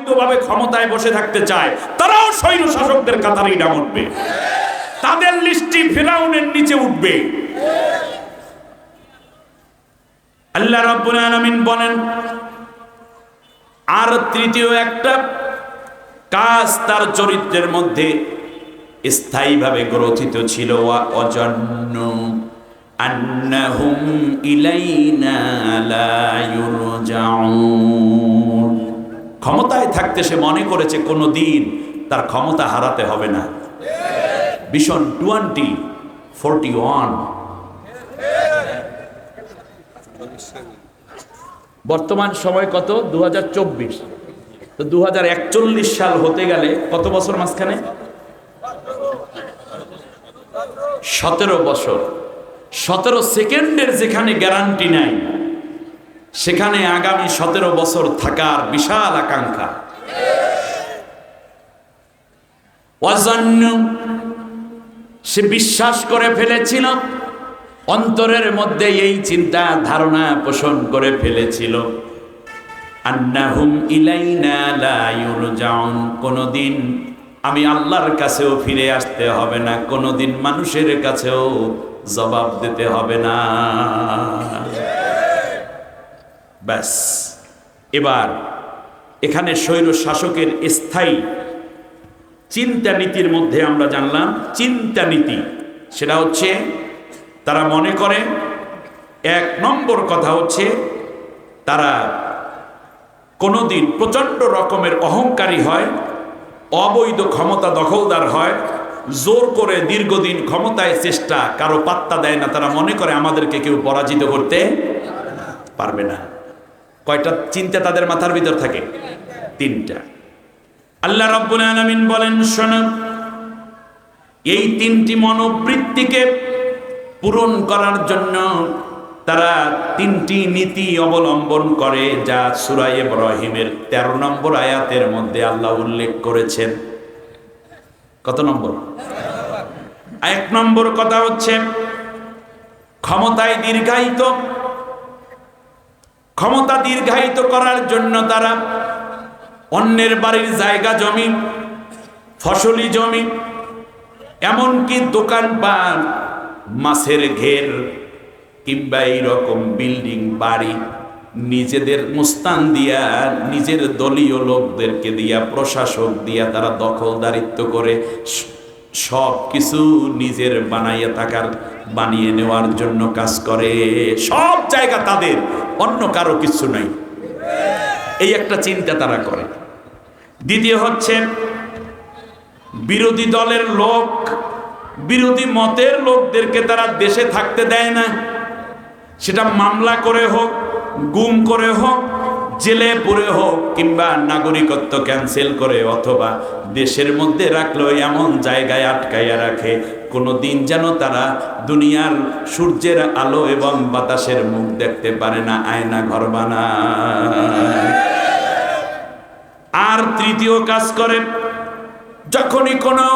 অবৈধভাবে ক্ষমতায় বসে থাকতে চায়, তারাও স্বৈর শাসকদের কাতারেই নাম উঠবে। তাদের লিস্টি ফেরাউনের নিচে উঠবে। আল্লাহ রাব্বুল আলামিন বলেন, আর তৃতীয় একটা কাজ তার চরিত্রের মধ্যে স্থায়ীভাবে গ্রথিত ছিল অজন্য আন্নাহুম ইলাইনা লা ইউরজাউন। ক্ষমতায় থাকতে সে মনে করেছে কোনো দিন তার ক্ষমতা হারাতে হবে না। ভীষণ টোয়েন্টি ফোরটি ওয়ান বর্তমান সময় কত? দু হাজার চব্বিশ। তো দু একচল্লিশ সাল হতে গেলে কত বছর মাঝখানে? সতেরো বছর। সতেরো সেকেন্ডের যেখানে গ্যারান্টি নাই সেখানে আগামী সতেরো বছর থাকার বিশাল আকাঙ্ক্ষা। সে বিশ্বাস করে ফেলেছিল, অন্তরের মধ্যে এই চিন্তা ধারণা পোষণ করে ফেলেছিল। কোনদিন আমি আল্লাহর কাছেও ফিরে আসতে হবে না, কোনদিন মানুষের কাছেও জবাব দিতে হবে না। ব্যাস। এবার এখানে স্বৈর শাসকের স্থায়ী চিন্তা নীতির মধ্যে আমরা জানলাম চিন্তা নীতি সেটা হচ্ছে তারা মনে করে, এক নম্বর কথা হচ্ছে তারা কোনোদিন প্রচণ্ড রকমের অহংকারী হয়, অবৈধ ক্ষমতা দখলদার হয়, জোর করে দীর্ঘদিন ক্ষমতায় চেষ্টা, কারও পাত্তা দেয় না, তারা মনে করে আমাদেরকে কেউ পরাজিত করতে পারবে না। কয়টা চিন্তা তাদের মাথার ভিতর থাকে? তিনটা। আল্লাহ রব্বুল আলামিন বলেন, শোনো, এই তিনটি মনোবৃত্তিকে পূরণ করার জন্য তারা তিনটি নীতি অবলম্বন করে, যা সুরাই ইব্রাহিমের তেরো নম্বর আয়াতের মধ্যে আল্লাহ উল্লেখ করেছেন। কত নম্বর? এক নম্বর কথা হচ্ছে, ক্ষমতায় দীর্ঘায়িত ক্ষমতা দীর্ঘায়িত করার জন্য তারা অন্যের বাড়ির জায়গা জমি, ফসলি জমি, এমনকি দোকান দোকানপাট মাছের ঘের কিংবা এইরকম বিল্ডিং, বাড়ি নিজেদের মুস্তান দিয়া, নিজের দলীয় লোকদেরকে দিয়া, প্রশাসক দিয়া তারা দখলদারিত্ব করে সব কিছু নিজের বানাইয়া থাকার, বানিয়ে নেওয়ার জন্য কাজ করে। সব জায়গা তাদের, অন্য কারও কিছু নাই। এই একটা চিন্তা তারা করে। দ্বিতীয় হচ্ছে, বিরোধী দলের লোক, বিরোধী মতের লোকদেরকে তারা দেশে থাকতে দেয় না। সেটা মামলা করে হোক, গুম করে হোক জেলে পড়ে হোক কিংবা নাগরিকত্ব ক্যান্সেল করে অথবা দেশের মধ্যে রাখল এমন জায়গায় আটকাইয়া রাখে কোনো দিন যেন তারা দুনিয়ার সূর্যের আলো এবং বাতাসের মুখ দেখতে পারে না, আয়না ঘর বানায়। আর তৃতীয় কাজ করে, যখনই কোনো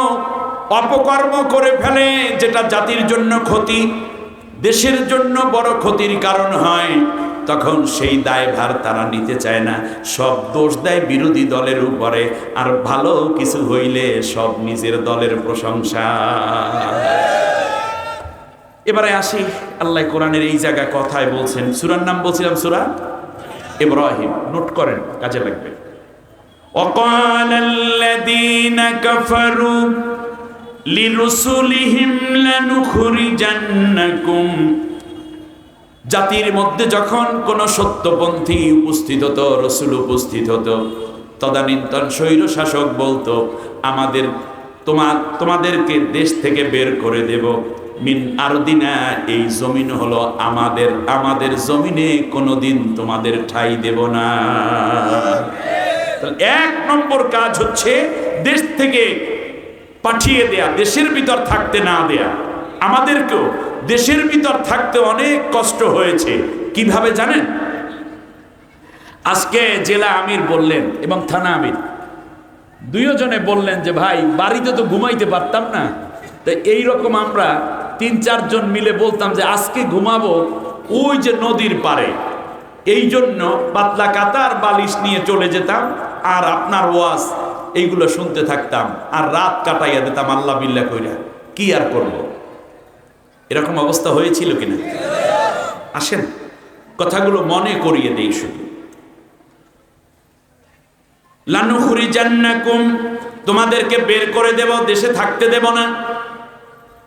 অপকর্ম করে ফেলে, যেটা জাতির জন্য ক্ষতি, দেশের জন্য বড় ক্ষতির কারণ হয় তখন সেই দায়ভার তারা নিতে চায় না সব দোষ দেয় বিরোধী দলের উপরে আর ভালো কিছু হইলে সব নিজের দলের প্রশংসা এবারে আসি আল্লাহ কোরআনের এই জায়গা কথায় বলছেন সুরার নাম বলছিলাম সুরা ইব্রাহিম নোট করেন কাজে লাগবে وقال الذين كفروا لرسلهم لنخرجنكم জাতির মধ্যে যখন কোন সত্যপন্থী উপস্থিত হতো, রসুল উপস্থিত হতো, তদানীন্তন স্বৈর শাসক বলতো, আমাদের তোমার তোমাদেরকে দেশ থেকে বের করে দেব। মিন আরদিনা, এই জমিন হলো আমাদের আমাদের জমিনে কোনোদিন তোমাদের ঠাই দেব না। এক নম্বর কাজ হচ্ছে দেশ থেকে পাঠিয়ে দেয়া, দেশের ভিতর থাকতে না দেয়া। আমাদেরকেও দেশের ভিতর থাকতে অনেক কষ্ট হয়েছে। কীভাবে জানেন? আজকে জেলা আমির বললেন এবং থানা আমির। দুইজনে বললেন যে, ভাই, বাড়িতে তো ঘুমাইতে পারতাম না। তো এইরকম আমরা তিন, চারজন মিলে বলতাম যে, আজকে ঘুমাবো ওই যে নদীর পারে এই জন্য পাতলা কাতার বালিশ নিয়ে চলে যেতাম আর আপনার ওয়াজ এইগুলো শুনতে থাকতাম আর রাত কাটাইয়া দিতাম আল্লাহ বিল্লা কইরা। কি আর করব? এরকম অবস্থা হয়েছিল কিনা? আসেন, কথাগুলো মনে করিয়ে দেই শুধু। লানুখুরি জান্নাকুম তোমাদেরকে বের করে দেব, দেশে থাকতে দেব না।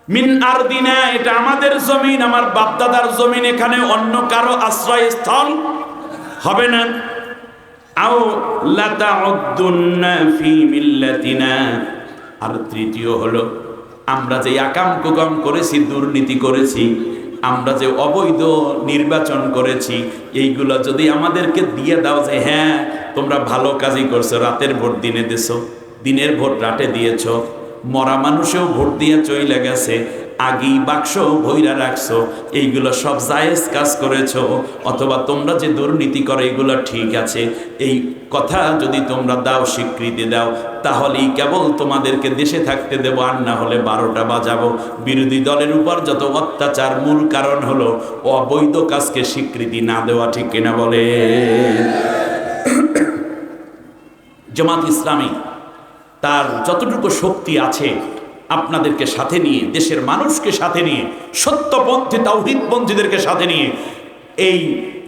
মিন আর দিনা এটা আমাদের জমিন, আমার বাপদাদার জমিন, এখানে অন্য কারও আশ্রয়স্থল হবে না। আও লাতাউদ্দুন্না ফি মিল্লাতিনা। আর তৃতীয় হলো আমরা যে আকাম কুকাম করেছি, দুর্নীতি করেছি, আমরা যে অবৈধ নির্বাচন করেছি, এইগুলো যদি আমাদেরকে দিয়ে দাও যে হ্যাঁ তোমরা ভালো কাজই করছ, রাতের ভোট দিনে দিছো, দিনের ভোট রাতে দিয়েছ, মরা মানুষেও ভোট দিয়ে চইলে গেছে আগেই বাক্স ভৈরা রাখছো, এইগুলো সব জায়েজ কাজ করেছ, অথবা তোমরা যে দুর্নীতি করে, এগুলো ঠিক আছে। এই কথা যদি তোমরা দাও স্বীকৃতি দাও, তাহলেই কেবল তোমাদেরকে দেশে থাকতে দেবো, আর না হলে বারোটা বাজাবো। বিরোধী দলের উপর যত অত্যাচার, মূল কারণ হলো অবৈধ কাজকে স্বীকৃতি না দেওয়া, ঠিক কিনা বলে? জামাত ইসলামী তার যতটুকু শক্তি আছে আপনাদেরকে সাথে নিয়ে, দেশের মানুষকে সাথে নিয়ে, সত্যপন্থী তাওহিদপন্থীদেরকে সাথে নিয়ে, এই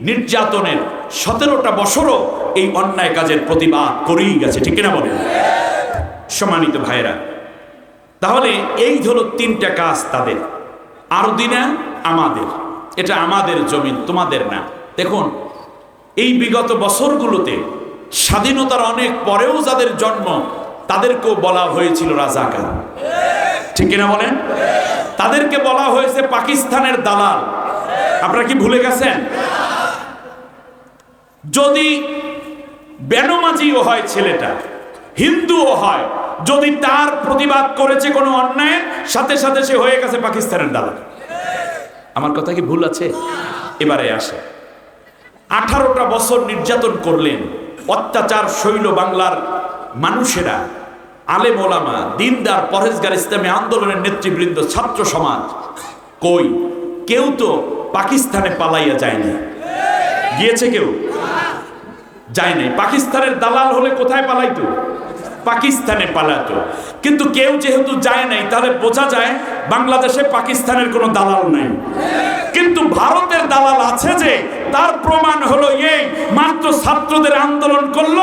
নির্যাতনের সতেরোটা বছরও এই অন্যায় কাজের প্রতিবাদ করেই গেছে, ঠিক কিনা বলেন? সম্মানিত ভাইরা তাহলে এই হলো তিনটা কাজ তাদের। আরও দিনা আমাদের। এটা আমাদের জমিন, তোমাদের না। দেখুন, এই বিগত বছরগুলোতে স্বাধীনতার অনেক পরেও যাদের জন্ম তাদেরকেও বলা হয়েছিল রাজাকার। ঠিক কিনা বলেন? তাদেরকে বলা হয়েছে পাকিস্তানের দালাল। আপনারা কি ভুলে গেছেন? যদি বেনমাজিও হয় ছেলেটা, হিন্দুও হয়, যদি তার প্রতিবাদ করেছে কোনো অন্যায়, সাথে সাথে সে হয়ে গেছে পাকিস্তানের দালাল। আমার কথা কি ভুল আছে? এবারে আসে। আঠারোটা বছর নির্যাতন করলেন অত্যাচার শৈল বাংলার মানুষেরা। আলেম ওলামা, দিনদার পরেজগার ইসলামী আন্দোলনের নেতৃবৃন্দ, ছাত্র সমাজ, কই? কেউ তো পাকিস্তানে পালাইয়া যায়নি গিয়েছে কেউ? যায়নি পাকিস্তানের দালাল হলে কোথায় পালাইতো? পাকিস্তানে পালাতো। কিন্তু কেউ যেহেতু যায় নাই, তাহলে বোঝা যায় বাংলাদেশে পাকিস্তানের কোনো দালাল নাই। কিন্তু ভারতের দালাল আছে যে, তার প্রমাণ হলো এই, মাত্র ছাত্রদের আন্দোলন করল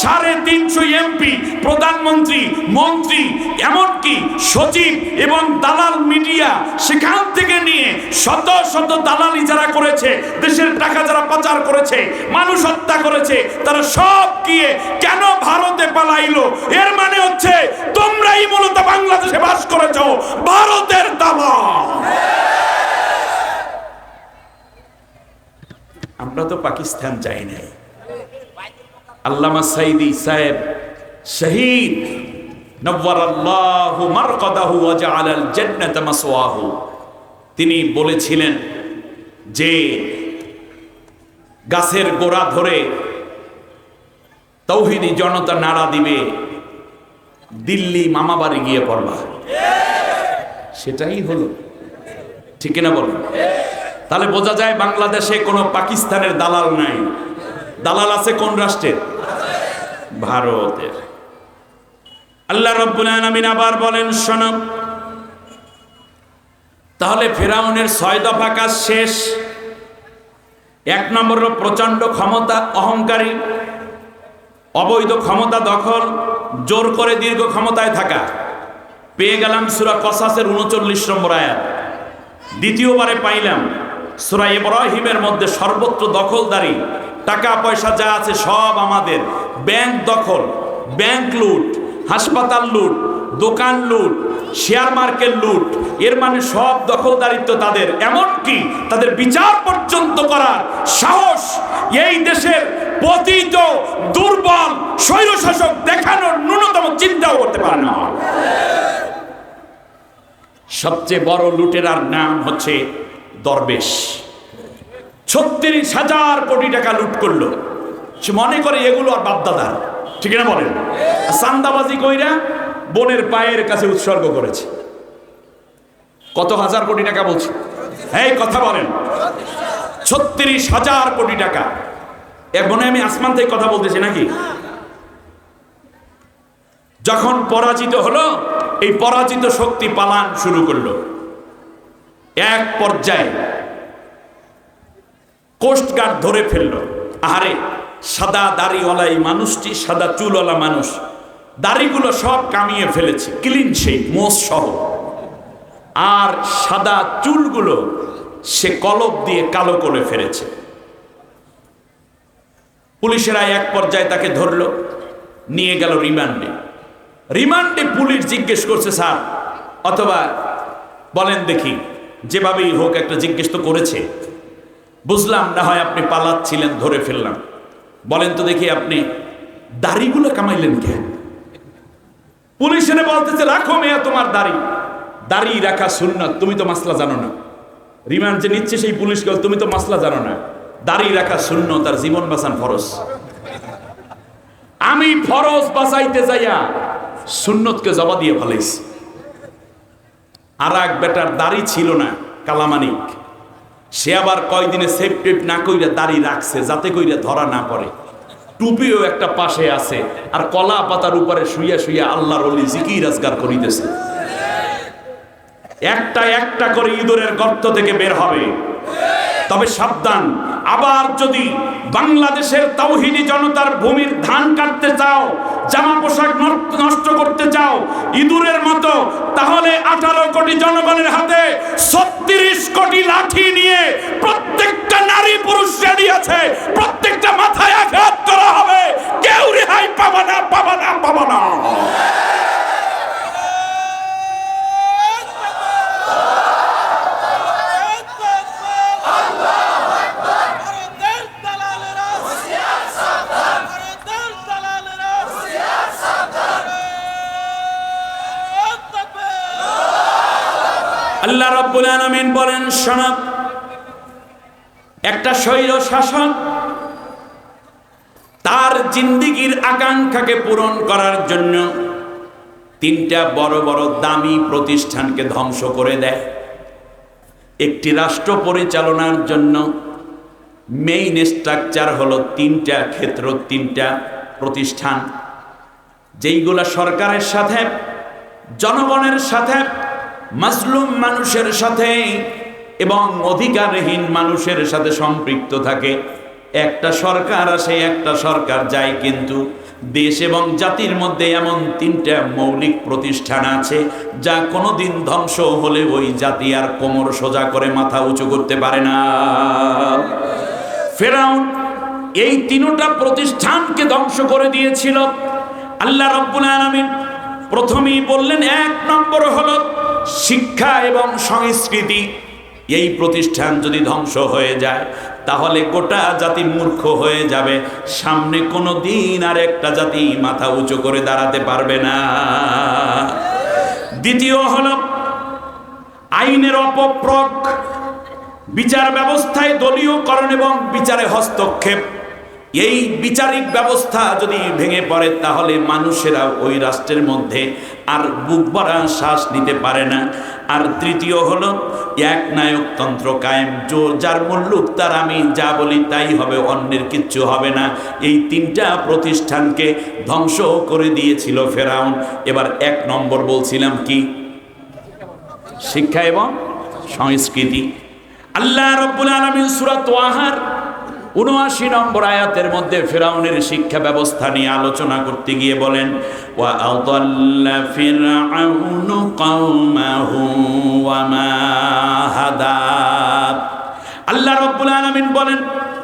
সাড়ে তিনশো এমপি, প্রধানমন্ত্রী, মন্ত্রী, এমনকি সচিব এবং দালাল মিডিয়া সেখান থেকে নিয়ে শত শত দালালি যারা করেছে, দেশের টাকা যারা পাচার করেছে, মানুষ হত্যা করেছে, তারা সব গিয়ে কেন ভারতে পালাইলো? এর মানে হচ্ছে, তোমরাই মূলত বাংলাদেশে বাস করেছ, ভারতের দালাল। আমরা তো পাকিস্তান যাই নাই। আল্লামা সাইদি সাহেব শহীদ তিনি বলেছিলেন যে, গাছের গোড়া ধরে তৌহিদি জনতা নাড়া দিবে দিল্লি মামাবাড়ি গিয়ে পড়বা। সেটাই হলো। ঠিক না বলুন তাহলে বোঝা যায় বাংলাদেশে কোনো পাকিস্তানের দালাল নাই। দালাল আছে কোন রাষ্ট্রের? ভারতের। আল্লাহ রব্বুল আলামিন আবার বলেন, শোনো। তাহলে ফেরাউনের ছয় দফা কাজ শেষ। এক নম্বর হলো প্রচণ্ড ক্ষমতা, অহংকারী। অবৈধ ক্ষমতা দখল। জোর করে দীর্ঘ ক্ষমতায় থাকা। পেয়ে গেলাম সুরা কসাসের উনচল্লিশ নম্বর আয়াত। দ্বিতীয়বারে পাইলাম, সুরা ইব্রাহিমের মধ্যে সর্বত্র দখলদারি টাকা পয়সা যা আছে সব আমাদের। ব্যাংক দখল, ব্যাংক লুট, হাসপাতাল লুট, দোকান লুট, শেয়ার মার্কেট লুট, এর মানে সব দখলদারিত্ব তাদের। এমনকি তাদের বিচার পর্যন্ত করার সাহস এই দেশের পতিত, দুর্বল, স্বৈরশাসক দেখানোর ন্যূনতম চিন্তাও করতে পারে না। সবচেয়ে বড় লুটেরার নাম হচ্ছে দরবেশ। ছত্রিশ হাজার কোটি টাকা লুট করল। সে মনে করে এগুলো আর বাপদাদার, ঠিক না বলেন? সান্দাবাজি কইরা বোনের পায়ের কাছে উৎসর্গ করেছে। কত হাজার কোটি টাকা বলছে? এই কথা বলেন। ছত্রিশ হাজার কোটি টাকা। এ মনে আমি আসমান থেকে কথা বলতেছি নাকি? যখন পরাজিত হলো, এই পরাজিত শক্তি পালান শুরু করল। এক পর্যায়ে কোস্টগার্ড ধরে ফেলল। আহারে, সাদা দাড়িওয়ালা এই মানুষটি, সাদা চুলওয়ালা মানুষ, দাড়িগুলো সব কামিয়ে ফেলেছে ক্লিন সেই মোষ সহ। আর সাদা চুলগুলো সে কলব দিয়ে কালো করে ফেলেছে। পুলিশেরা এক পর্যায়ে তাকে ধরলো, নিয়ে গেল রিমান্ডে। রিমান্ডে পুলিশ জিজ্ঞেস করছে, স্যার, অথবা বলেন দেখি, যেভাবেই হোক একটা জিজ্ঞেস তো করেছে। বুঝলাম না হয় আপনি পালাচ্ছিলেন, ধরে ফেললাম। বলেন তো দেখি আপনি দাড়িগুলো কামাইলেন কেন পুলিশেরা বলতেছে, রাখো মেয়া তোমার দাড়ি। দাড়ি রাখা সুন্নত, তুমি তো মাসলা জানো না। রিমান্ড যে নিচ্ছে সেই পুলিশ তুমি তো মাসলা জানো না। দাড়ি রাখা শূন্য তার জীবন বাঁচান ফরজ। আমি ফরজ বাঁচাইতে যাইয়া সুন্নতকে জবা দিয়ে ফেলাইছি। আর এক বেটার দাড়ি ছিল না, কালামানিক। সে আবার কয়দিনে সেফ টেপ না কইরা দাড়ি রাখছে, যাতে কইরা ধরা না পড়ে। টুপিও একটা পাশে আছে, আর কলা পাতার উপরে শুইয়া শুইয়া আল্লাহর অলি জিকি রাজগার করিতেছে। একটা একটা করে ইঁদুরের গর্ত থেকে বের হবে। তবে সাবধান। আবার যদি বাংলাদেশের তাওহিদি জনতার ভূমির ধান কাটতে চাও, জামা পোশাক নষ্ট- করতে চাও, ইঁদুরের মতো, তাহলে আঠারো কোটি জনগণের হাতে ছত্রিশ কোটি লাঠি নিয়ে প্রত্যেকটা নারী পুরুষ আছে। প্রত্যেকটা মাথায় আঘাত করা হবে। কেউ রেহাই পাবা না পাবা না পাবা না। আল্লাহ রাব্বুল আলামিন বলেন, শোনো, একটা শৈল শাসক তার জিন্দিগির আকাঙ্ক্ষাকে পূরণ করার জন্য তিনটা বড় বড় দামি প্রতিষ্ঠানকে ধ্বংস করে দেয়। একটি রাষ্ট্র পরিচালনার জন্য মেইন স্ট্রাকচার হলো তিনটা ক্ষেত্র, তিনটা প্রতিষ্ঠান, যেইগুলো সরকারের সাথে, জনগণের সাথে মাজলুম মানুষের সাথে এবং অধিকারহীন মানুষের সাথে সম্পৃক্ত থাকে। একটা সরকার আসে, একটা সরকার যায়, কিন্তু দেশ এবং জাতির মধ্যে এমন তিনটা মৌলিক প্রতিষ্ঠান আছে, যা কোনোদিন ধ্বংস হলে ওই জাতি আর কোমর সোজা করে মাথা উঁচু করতে পারে না। ফেরাউন এই তিনটা প্রতিষ্ঠানকে ধ্বংস করে দিয়েছিল। আল্লাহ রব্বুল আলামিন প্রথমেই বললেন, এক নম্বর হলো শিক্ষা এবং সংস্কৃতি। এই প্রতিষ্ঠান যদি ধ্বংস হয়ে যায়, তাহলে গোটা জাতি মূর্খ হয়ে যাবে। সামনে কোনো দিন আর একটা জাতি মাথা উঁচু করে দাঁড়াতে পারবে না। দ্বিতীয় হল, আইনের অপপ্রক বিচার ব্যবস্থায় দলীয়করণ এবং বিচারে হস্তক্ষেপ। এই বিচারিক ব্যবস্থা যদি ভেঙে পড়ে, তাহলে মানুষেরা ওই রাষ্ট্রের মধ্যে আর বুক ভরা শ্বাস নিতে পারে না। আর তৃতীয় হলো, এক নায়কতন্ত্র কায়েম। জোর যার মুল্লুক তার আমি যা বলি তাই হবে, অন্যের কিচ্ছু হবে না। এই তিনটা প্রতিষ্ঠানকে ধ্বংস করে দিয়েছিল ফেরাউন। এবার এক নম্বর বলছিলাম কি? শিক্ষা এবং সংস্কৃতি। আল্লাহ রব্বুল আলমিন সুরাত ওয়াহার উনআশি নম্বর আয়াতের মধ্যে ফেরাউনের শিক্ষা ব্যবস্থা নিয়ে আলোচনা করতে গিয়ে বলেন আল্লাহ রব্বুল আলামিন বলেন,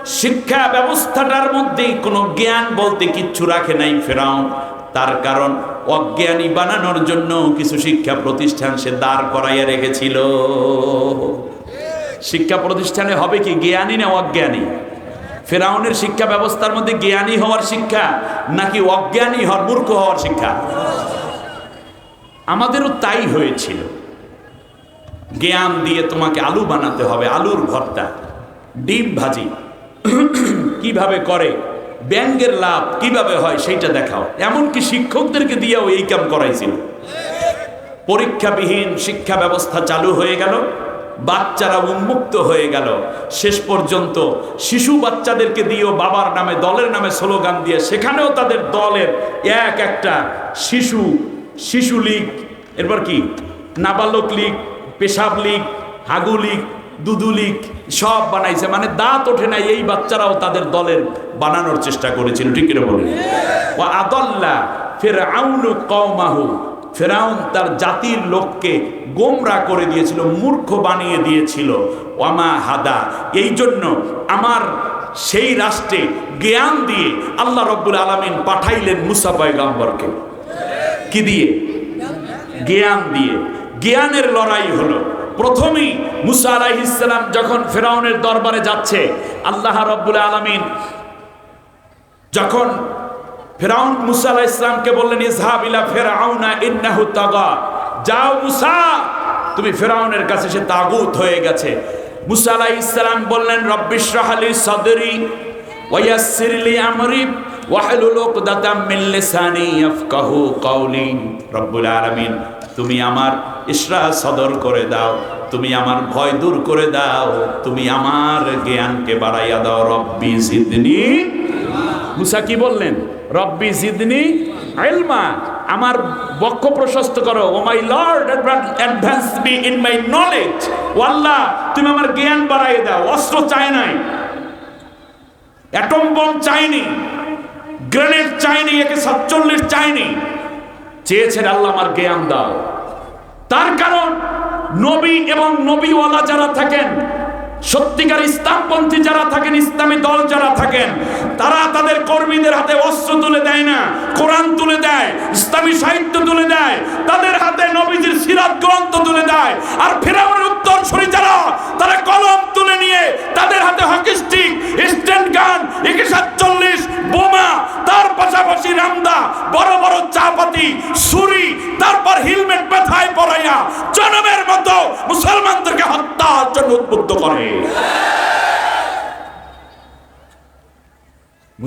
শিক্ষা ব্যবস্থাটার মধ্যে কোনো জ্ঞান বলতে কিচ্ছু রাখে নাই ফেরাউন। তার কারণ অজ্ঞানী বানানোর জন্য কিছু শিক্ষা প্রতিষ্ঠান সে দাঁড় করাইয়া রেখেছিল। শিক্ষা প্রতিষ্ঠানে হবে কি জ্ঞানী না অজ্ঞানী? ফেরাউনের শিক্ষা ব্যবস্থার মধ্যে জ্ঞানী হওয়ার শিক্ষা নাকি অজ্ঞানী হওয়ার মূর্খ হওয়ার শিক্ষা? আমাদেরও তাই হয়েছিল। জ্ঞান দিয়ে তোমাকে আলু বানাতে হবে, আলুর ভর্তা, ডিম ভাজি। কীভাবে করে, ব্যাঙ্গের লাভ কীভাবে হয় সেইটা দেখাও। এমনকি শিক্ষকদেরকে দিয়েও এই কাম করাইছিল। পরীক্ষাবিহীন শিক্ষা ব্যবস্থা চালু হয়ে গেল। বাচ্চারা উন্মুক্ত হয়ে গেল। শেষ পর্যন্ত শিশু বাচ্চাদেরকে দিয়েও বাবার নামে, দলের নামে স্লোগান দিয়ে সেখানেও তাদের দলের এক একটা শিশু শিশু লীগ, এরপর কি? নাবালক লীগ, পেশাব লীগ, হাগু লীগ, দুদু লীগ সব বানাইছে। মানে দাঁত ওঠে নাই, এই বাচ্চারাও তাদের দলের বানানোর চেষ্টা করেছিল। ঠিক বলে ও আদল্লা ফের আউনু কৌমাহু ফেরাউন তার জাতির লোককে গোমরা করে দিয়েছিল, মূর্খ বানিয়ে দিয়েছিল। ওয়ামা হাদা, এই জন্য আমার সেই রাষ্ট্রে জ্ঞান দিয়ে আল্লাহ রব্বুল আলমিন পাঠাইলেন মুসা পয়গাম্বরকে। কি দিয়ে? জ্ঞান দিয়ে। জ্ঞানের লড়াই হলো। প্রথমেই মুসা আলাইহিসাল্লাম যখন ফেরাউনের দরবারে যাচ্ছে, আল্লাহ রব্বুল আলমিন যখন ফেরাউন মুসা আলাহ ইসলামকে বললেন ইসহাব ইলা ফেরাউনা ইন্নাহু তাগা। যাও মুসা, তুমি ফেরাউনের কাছে সে তাগুত হয়ে গেছে। মুসা আলাহ ইসলাম বললেন রব্বিশরাহালি সদরি ওয়াসিরলি আমরি ওয়াহলুল উকদাতাম মিন লিসানি ইয়াফকাহু কওলি। রব্বুল আলামিন, তুমি আমার ইসরা সদর করে দাও, তুমি আমার ভয় দূর করে দাও, তুমি আমার জ্ঞানকে বাড়াইয়া দাও রব্বি জিদনি। মুসা কি বললেন? রব্বি জিদনি ইলমা। আমার বক্ষ প্রশস্ত করো। ও my lord advance me in my knowledge oh Allah, তুমি আমার জ্ঞান বাড়াইয়ে দাও। অস্ত্র চাই নাই। অ্যাটম বম চাইনি। গ্রেনেড চাইনি, একে সাতচল্লিশ চাইনি। চেয়েছেন আল্লাহ আমার জ্ঞান দাও। তার কারণ নবী এবং নবীওয়ালা যারা থাকেন সত্যিকার ইসলামপন্থী যারা থাকেন, ইসলামী দল যারা থাকেন, তারা তাদের কর্মীদের হাতে অস্ত্র তুলে দেয় না, কোরআন তুলে দেয়, ইসলামী সাহিত্য তুলে দেয়, তাদের হাতে নবীজির সিরাত গ্রন্থ তুলে দেয়। আর ফেরাউনের উত্তর শরীর যারা, তারা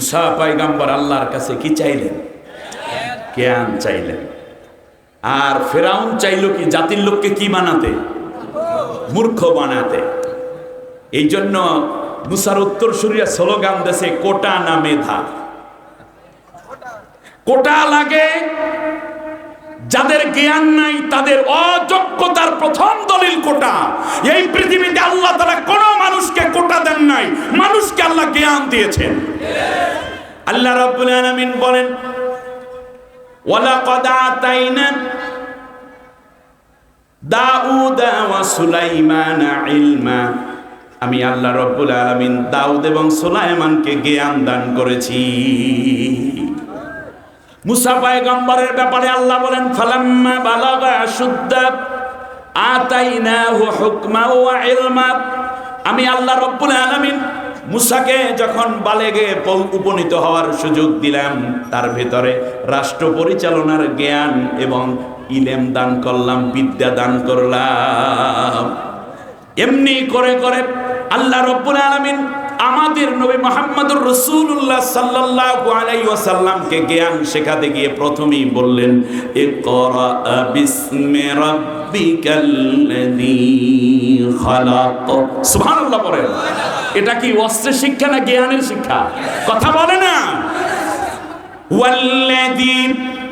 মুসা পাইগাম্বর আল্লাহর কাছে কি চাইলেন? জ্ঞান চাইলেন। আর ফেরাউন চাইল কি জাতির লোককে কি বানাতে? মূর্খ বানাতে। এই জন্য মুসার উত্তর সুরিয়া স্লোগান দেশে কোটা নামে মেধা। কোটা লাগে যাদের জ্ঞান নাই, তাদের অযোগ্যতার প্রথম দলিল কোটা। এই পৃথিবীতে আল্লাহ তারা কোন মানুষকে কোটা দেন নাই, মানুষকে আল্লাহ জ্ঞান দিয়েছেন। আল্লাহ রাব্বুল আলামিন বলেন, ওয়ালাকাদ আতাইনা দাউদা ওয়া সুলাইমানা ইলমা। আমি আল্লাহ রব্বুল আলামিন দাউদ এবং সুলাইমানকে জ্ঞান দান করেছি। মুসা ব্যাপারে আল্লাহ বলেন হুকমা ওয়া আমি আল্লাহ রব্বুল আলামিন মুসাকে যখন বালেগে উপনীত হওয়ার সুযোগ দিলাম, তার ভেতরে রাষ্ট্র পরিচালনার জ্ঞান এবং ইলেম দান করলাম, বিদ্যা দান করলাম। এমনি করে করে আল্লাহ রব্বুল আলামিন আমাদের নবী মোহাম্মদুর রসুল্লাহ সাল্লাল্লাহু আলাইহি ওয়াসাল্লামকে জ্ঞান শেখাতে গিয়ে প্রথমেই বললেন, ইকরা বিসমি রাব্বিকাল্লাযী খালাক। সুবহানাল্লাহ পড়েন এটা কি অস্ত্রের শিক্ষা না জ্ঞানের শিক্ষা? কথা বলে না। ওয়াল্লাযী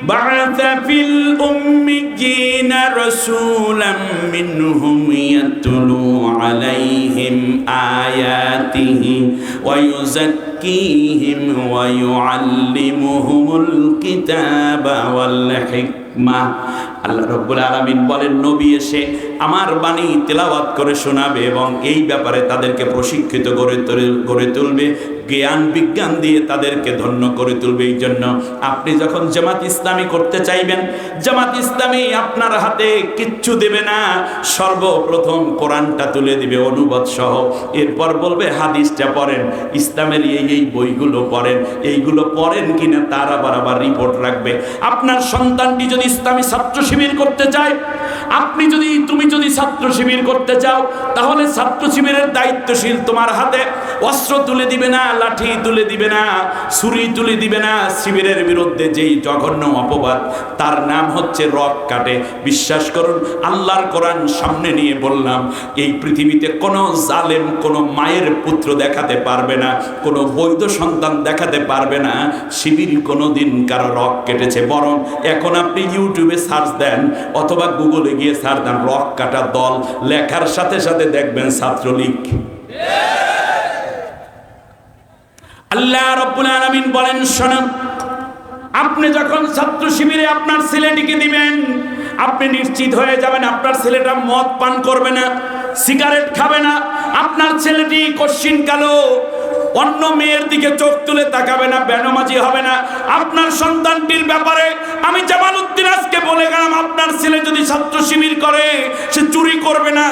بعث في الأميين رسولا منهم يتلو عليهم آياته ويزكيهم ويعلمهم الكتاب والحكمة আল্লাহ রব্বুল আলমিন বলেন, নবী এসে আমার বাণী তেলাওয়াত করে শোনাবে এবং এই ব্যাপারে তাদেরকে প্রশিক্ষিত তোলে- গড়ে তুলবে, জ্ঞান বিজ্ঞান দিয়ে তাদেরকে ধন্য করে তুলবে। এই জন্য আপনি যখন জামাত ইসলামী করতে চাইবেন, জামাত ইসলামী আপনার হাতে কিচ্ছু দেবে না, সর্বপ্রথম কোরআনটা তুলে দিবে, অনুবাদ সহ। এরপর বলবে, হাদিসটা পড়েন, ইসলামের এই এই বইগুলো পড়েন, এইগুলো পড়েন কিনা তার আবার আবার রিপোর্ট রাখবে। আপনার সন্তানটি যদি ইসলামী ছাত্র শিবির করতে চাই আপনি যদি, তুমি যদি ছাত্র শিবির করতে চাও, তাহলে ছাত্র শিবিরের দায়িত্বশীল তোমার হাতে। অস্ত্র তুলে দিবে না, লাঠি তুলে দিবে না, ছুরি তুলে দিবে না। শিবিরের বিরুদ্ধে যেই জঘন্য অপবাদ, তার নাম হচ্ছে রক কাটে। বিশ্বাস করুন, আল্লাহর কোরআন সামনে নিয়ে বললাম, এই পৃথিবীতে কোনো জালেম, কোনো মায়ের পুত্র দেখাতে পারবে না, কোনো বৈধ সন্তান দেখাতে পারবে না। শিবির কোনো দিন কারও রক কেটেছে, বরং এখন আপনি ইউটিউবে সার্চ দেন, অথবা গুগলে গিয়ে সার্চ দেন, রক কাটা দল। লেখার সাথে সাথে দেখবেন ছাত্রলীগ। আল্লাহ রব্বুল আলমিন বলেন, শোনেন, আপনি যখন ছাত্র শিবিরে আপনার ছেলেটিকে দিবেন, আপনি নিশ্চিত হয়ে যাবেন আপনার ছেলেটা মদ পান করবে না, সিগারেট খাবে না, আপনার ছেলেটি কশ্চিন কালো অন্য মেয়ের দিকে চোখ তুলে তাকাবে না, বেনমাজি হবে না। আপনার সন্তানটির ব্যাপারে আমি জামাল উদ্দিন আজকে বলে গেলাম, আপনার ছেলে যদি ছাত্র শিবির করে, সে চুরি করবে না,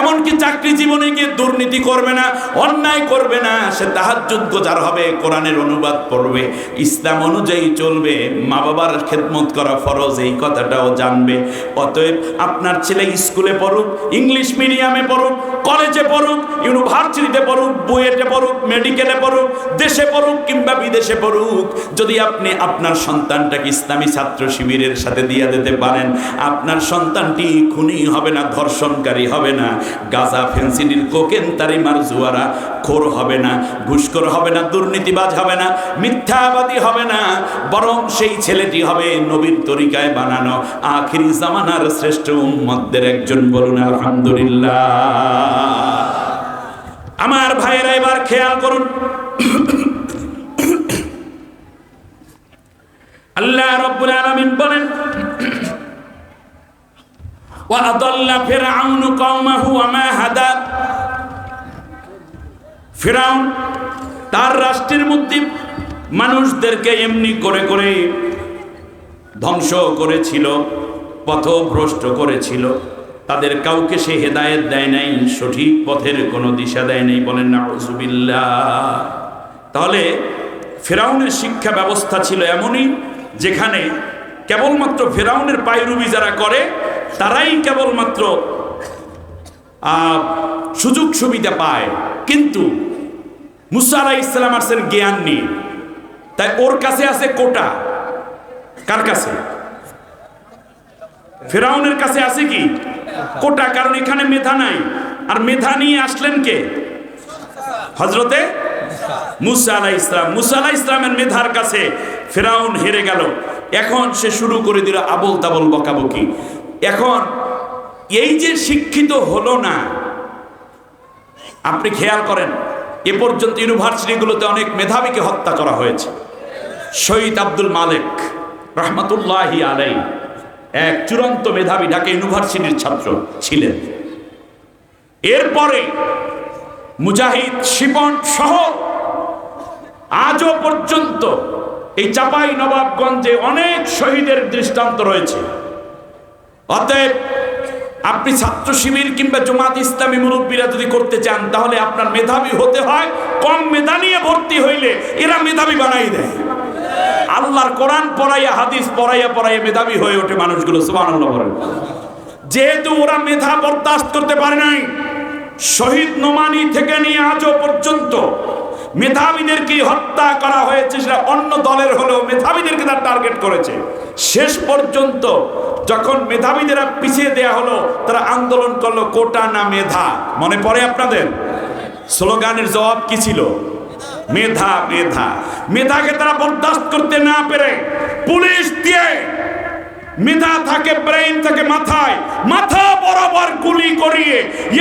এমনকি চাকরি জীবনে গিয়ে দুর্নীতি করবে না, অন্যায় করবে না, সে তাহাজ্জুদ গোজার হবে, কোরআনের অনুবাদ পড়বে, ইসলাম অনুযায়ী চলবে মা বাবার খেদমত করা ফরজ, এই কথাটাও জানবে। অতএব আপনার ছেলে স্কুলে পড়ুক, ইংলিশ মিডিয়ামে পড়ুক, কলেজে পড়ুক, ইউনিভার্সিটিতে পড়ুক, বুয়েটে পড়ুক, মেডিকেলে পড়ুক, দেশে পড়ুক কিংবা বিদেশে পড়ুক, যদি আপনি আপনার সন্তানটাকে ইসলামী ছাত্র শিবিরের সাথে দিয়ে দিতে পারেন, আপনার সন্তানটি খুনি হবে না, ধর্ষণকারী হবে না, গাজা, ফেন্সিডিল, কোকেন তারিমার জুয়ারা, খোর হবে না, ঘুষখোর হবে না, দুর্নীতিবাজ হবে না, মিথ্যাবাদী হবে না, বরং সেই ছেলেটি হবে নবীর তরিকায় বানানো, আখিরি জামানার শ্রেষ্ঠ উম্মতদের একজন বলুন, আলহামদুলিল্লাহ। আমার ভাইয়েরা এবার খেয়াল করুন। আল্লাহ রব্বুল আলামিন বলেন ওয়াদাল্লা ফিরআউন কওমাহু ওয়া মা হাদা। ফিরাউন তার রাষ্ট্রের মধ্যে মানুষদেরকে এমনি করে করে ধ্বংস করেছিল, পথভ্রষ্ট করেছিল। তাদের কাউকে সে হেদায়েত দেয় নাই, সঠিক পথের কোনো দিশা দেয় নাই, বলেন না তাহলে ফেরাউনের শিক্ষা ব্যবস্থা ছিল এমনই, যেখানে কেবলমাত্র ফেরাউনের পায়রুবি যারা করে, তারাই কেবলমাত্র সুযোগ সুবিধা পায়। কিন্তু মুসা আলাহ ইসলাম আসছেন জ্ঞান নিয়ে তাই ওর কাছে আছে কোটা। কার কাছে? ফেরাউনের কাছে আছে কি? কোটা, কারণ এখানে মেধা নাই। আর মেধা নিয়ে আসলেন কে? হজরতে মুসা আলাহ ইসলাম মুসা আলাহ ইসলামের মেধার কাছে ফেরাউন হেরে গেল। এখন সে শুরু করে দিল আবল তাবল বকাবকি। এখন এই যে শিক্ষিত হলো না, আপনি খেয়াল করেন, এ পর্যন্ত ইউনিভার্সিটিগুলোতে অনেক মেধাবীকে হত্যা করা হয়েছে। শহীদ আব্দুল মালিক রহমতুল্লাহি আলাই এক চূড়ান্ত মেধাবী ঢাকা ইউনিভার্সিটির ছাত্র ছিলেন। এরপরে মুজাহিদ শিপন সহ আজও পর্যন্ত এই চাপাই নবাবগঞ্জে অনেক শহীদের দৃষ্টান্ত রয়েছে। অতএব আপনি ছাত্র শিবির কিংবা জমাত ইসলামী মুরব্বীরা যদি করতে চান, তাহলে আপনার মেধাবী হতে হয়। কম মেধা নিয়ে ভর্তি হইলে এরা মেধাবী বানাই দেয়। আল্লাহর কোরআন পড়াইয়া, হাদিস পড়াইয়া পড়াইয়া মেধাবী হয়ে ওঠে মানুষগুলো বলেন। যেহেতু ওরা মেধা বরদাস্ত করতে পারে নাই, শহীদ নোমানি থেকে নিয়ে আজও পর্যন্ত মেধাবীদেরকে হত্যা করা হয়েছে, সেটা অন্য দলের হলেও মেধাবীদেরকে তার টার্গেট করেছে। শেষ পর্যন্ত যখন মেধাবীদের পিছিয়ে দেয়া হলো, তারা আন্দোলন করল কোটা না মেধা। মনে পড়ে আপনাদের? স্লোগানের জবাব কি ছিল? মেধা মেধা। মেধাকে তারা বরদাস্ত করতে না পেরে পুলিশ দিয়ে মেধা থাকে, ব্রেইন থাকে মাথায়, মাথা বরাবর গুলি করিয়ে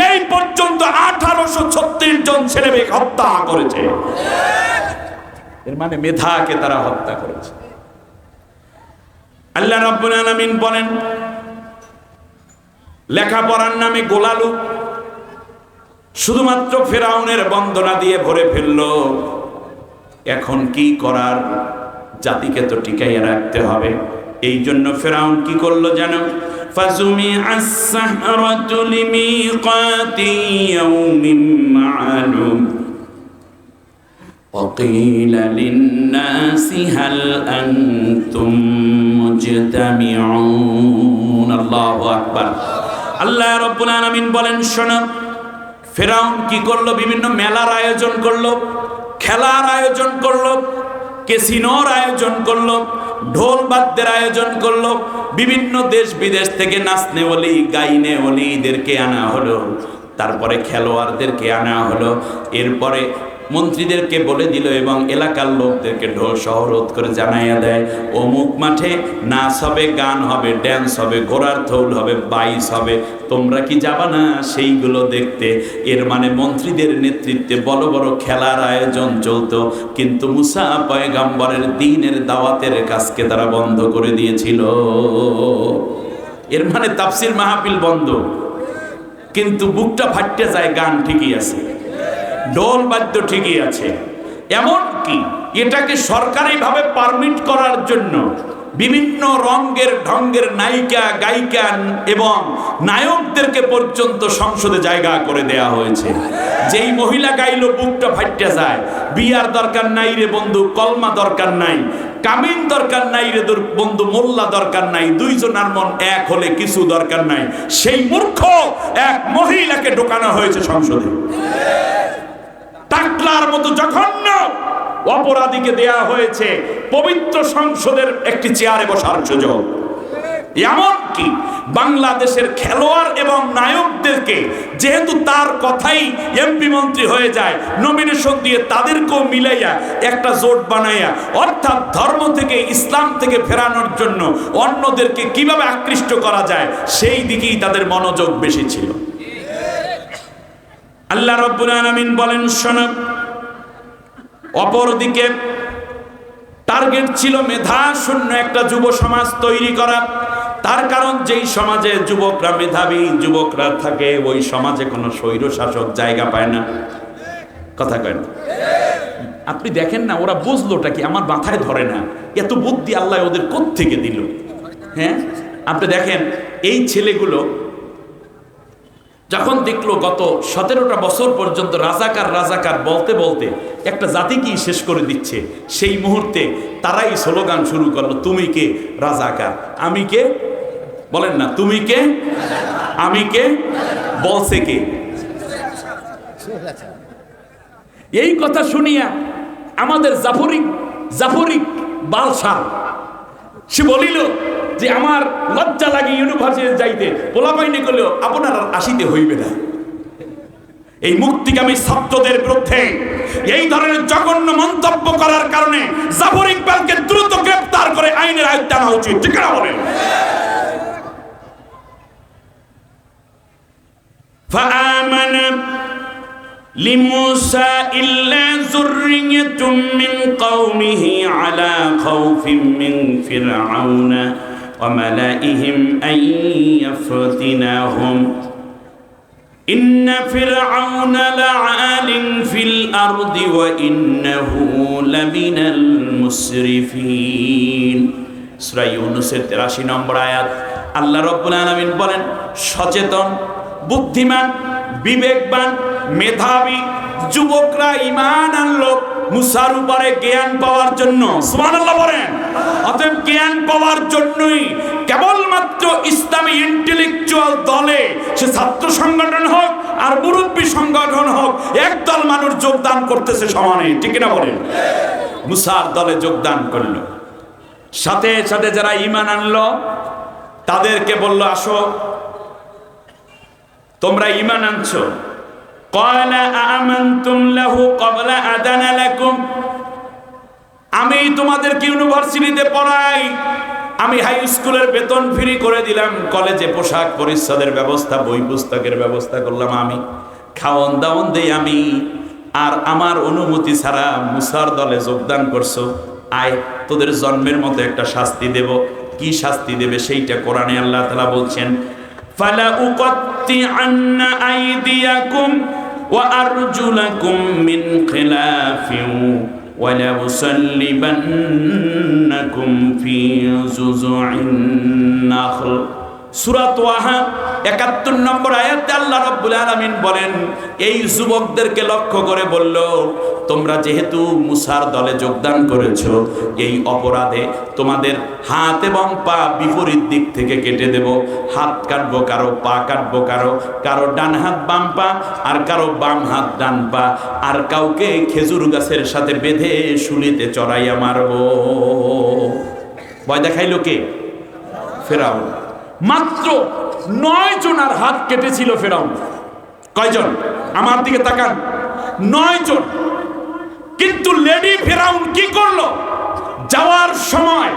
এই পর্যন্ত আঠারোশো ছত্রিশ জন ছেলে মেয়ে হত্যা করেছে। এর মানে মেধাকে তারা হত্যা করেছে। আল্লাহ রাব্বুল আলামিন বলেন, লেখাপড়ার নামে গোলালু শুধুমাত্র ফেরাউনের বন্দনা দিয়ে ভরে ফেললো এখন কি করার জাতিকে তো টিকাইয়ে রাখতে হবে এই জন্য ফেরাউন কি করলো জানো ফাজুমি আস-সাহরাতু লিমিকাতি ইয়াউমিন মা'লুম وقيل للناس هل أنتم مجتمعون الله أكبر আল্লাহ রব্বুল আলামিন বলেন শোনো ফেরাউন কি করল? বিভিন্ন মেলার আয়োজন করল, খেলার আয়োজন করল কেসিনোর আয়োজন করল, ঢোল বাদ্যের আয়োজন করল, বিভিন্ন দেশ বিদেশ থেকে নাচনে অলি, গাইনে অলিদেরকে আনা হলো, তারপরে খেলোয়াড়দেরকে আনা হলো, এরপরে মন্ত্রীদেরকে বলে দিল এবং এলাকার লোকদেরকে ঢোল শহরোধ করে জানাইয়া দেয়, অমুক মাঠে নাচ হবে, গান হবে ড্যান্স হবে, ঘোড়ার থৌল হবে বাইস হবে, তোমরা কি যাবা না সেইগুলো দেখতে? এর মানে মন্ত্রীদের নেতৃত্বে বড় বড় খেলার আয়োজন চলতো, কিন্তু মুসা পয়গাম্বরের দিনের দাওয়াতের কাজকে তারা বন্ধ করে দিয়েছিল। এর মানে তাফসির মাহফিল বন্ধ, কিন্তু বুকটা ফাটতে যায়, গান ঠিকই আছে। ঢোল বাদ্য ঠিকই আছে। এমন কি? এটাকে সরকারিভাবে পারমিট করার জন্য বিভিন্ন রঙের ঢঙ্গের নায়িকা, গায়িকা এবং নায়কদেরকে পর্যন্ত সংসদে জায়গা করে দেয়া হয়েছে। যেই মহিলা গাইলো, বুকটা ফাটতে যায়। বিয়ার দরকার নাই রে বন্ধু, কলমা দরকার নাই। কামিন দরকার নাই রে বন্ধু, মোল্লা দরকার নাই। দুইজনার মন এক হলে কিছু দরকার নাই। সেই মূর্খ এক মহিলাকে ঢোকানো হয়েছে সংসদে। টাকলার মতো জঘন্য অপরাধীকে দেয়া হয়েছে পবিত্র সংসদের একটি চেয়ারে বসার সুযোগ। এমনকি বাংলাদেশের খেলোয়াড় এবং নায়কদেরকে যেহেতু তার কথাই এমপি মন্ত্রী হয়ে যায় নমিনেশন দিয়ে তাদেরকেও মিলাইয়া একটা জোট বানাইয়া, অর্থাৎ ধর্ম থেকে ইসলাম থেকে ফেরানোর জন্য অন্যদেরকে কীভাবে আকৃষ্ট করা যায়, সেই দিকেই তাদের মনোযোগ বেশি ছিল। আল্লাহ রব্বুল আলামিন বলেন, শোনো, অপরদিকে টার্গেট ছিল মেধা শূন্য একটা যুব সমাজ তৈরি করা। তার কারণ যেই সমাজে যুবকরা মেধাবী, যুবকরা থাকে, ওই সমাজে কোনো স্বৈর শাসক জায়গা পায় না। কথা কয় না। আপনি দেখেন না, ওরা বুঝলোটা কি, আমার মাথায় ধরে না। এত বুদ্ধি আল্লাহ ওদের থেকে দিল? হ্যাঁ? আপনি দেখেন, এই ছেলেগুলো যখন দেখল গত সতেরোটা বছর পর্যন্ত রাজাকার রাজাকার বলতে বলতে একটা জাতিকেই শেষ করে দিচ্ছে, সেই মুহূর্তে তারাই স্লোগান শুরু করল, তুমি কে রাজাকার? আমি কে? বলেন না, তুমি কে? আমি কে? বলছে কে? এই কথা শুনিয়া আমাদের জাফরিক জাফরিক বালসার সে বলিল যে আমার লজ্জা লাগে ইউনিভার্সিটি যাইতে পোলাপাইনি করলেও আপনার আর আসিতে হইবে না এই মুক্তিগামী ছাত্রদের বিরুদ্ধে এই ধরনের জঘন্য মন্তব্য করার কারণে জাফর ইকবালকে দ্রুত গ্রেফতার করে আইনের আয়ত্তে আনা উচিত ঠিক না বলেন فآمن لموسى إلا ذرية من قومه على خوف من فرعون وملئهم أن يفتناهم إن فرعون لعال في الأرض وإنه لمن المسرفين সূরা ইউনূসের 83 নম্বর আয়াত আল্লাহ রাব্বুল আলামিন বলেন সচেতন বুদ্ধিমান বিবেকবান মেধাবী যুবকরা ইমান আনলো মুসার উপরে জ্ঞান পাওয়ার জন্য, সুবহানাল্লাহ বলেন, অতএব জ্ঞান পাওয়ার জন্যই কেবলমাত্র ইসলামী ইন্টেলেকচুয়াল দলে সে ছাত্র সংগঠন হোক আর মুরব্বী সংগঠন হোক একদল মানুষ যোগদান করতেছে সমানে, ঠিক না বলেন? মুসার দলে যোগদান করল। সাথে সাথে যারা ইমান আনলো, তাদেরকে বলল, আসো, তোমরা ইমান আনছো। قال آمنتم له قبل أذن لكم আমি তোমাদেরকে ইউনিভার্সিটিতে পড়াই আমি হাই স্কুলের বেতন ফ্রি করে দিলাম কলেজে পোশাক পরিচ্ছদের ব্যবস্থা বই পুস্তকের ব্যবস্থা করলাম আমি খাওয়ন দাওয়ন দেই আমি আর আমার অনুমতি ছাড়া মুসার দলে যোগদান করছো আয় তোদের জন্মের মতো একটা শাস্তি দেব কি শাস্তি দেবে সেইটা কোরআনে আল্লাহ তালা বলছেন ফালা উকত্তিআন্না আইদিয়াকুম وأرجلكم من خلاف ولأصلبنكم في ززع النخل. সুরাত ওয়াহা, একাত্তর নম্বর আয়াতে আল্লাহ রব্বুল আলামিন বলেন, এই যুবকদেরকে লক্ষ্য করে বলল, তোমরা যেহেতু মুসার দলে যোগদান করেছ, এই অপরাধে তোমাদের হাত এবং পা বিপরীত দিক থেকে কেটে দেব। হাত কাটবো কারও, পা কাটবো কারও কারও ডান হাত বাম পা আর কারও বাম হাত ডান পা। আর কাউকে খেজুর গাছের সাথে বেঁধে শুলিতে চড়াইয়া মারবো। ভয় দেখাইলো কে? ফেরাউন। মাত্র নয় জনার হাত কেটেছিল ফেরাউন। কয়জন? আমার দিকে তাকান। নয় জন। কিন্তু লেডি ফেরাউন কি করল? যাওয়ার সময়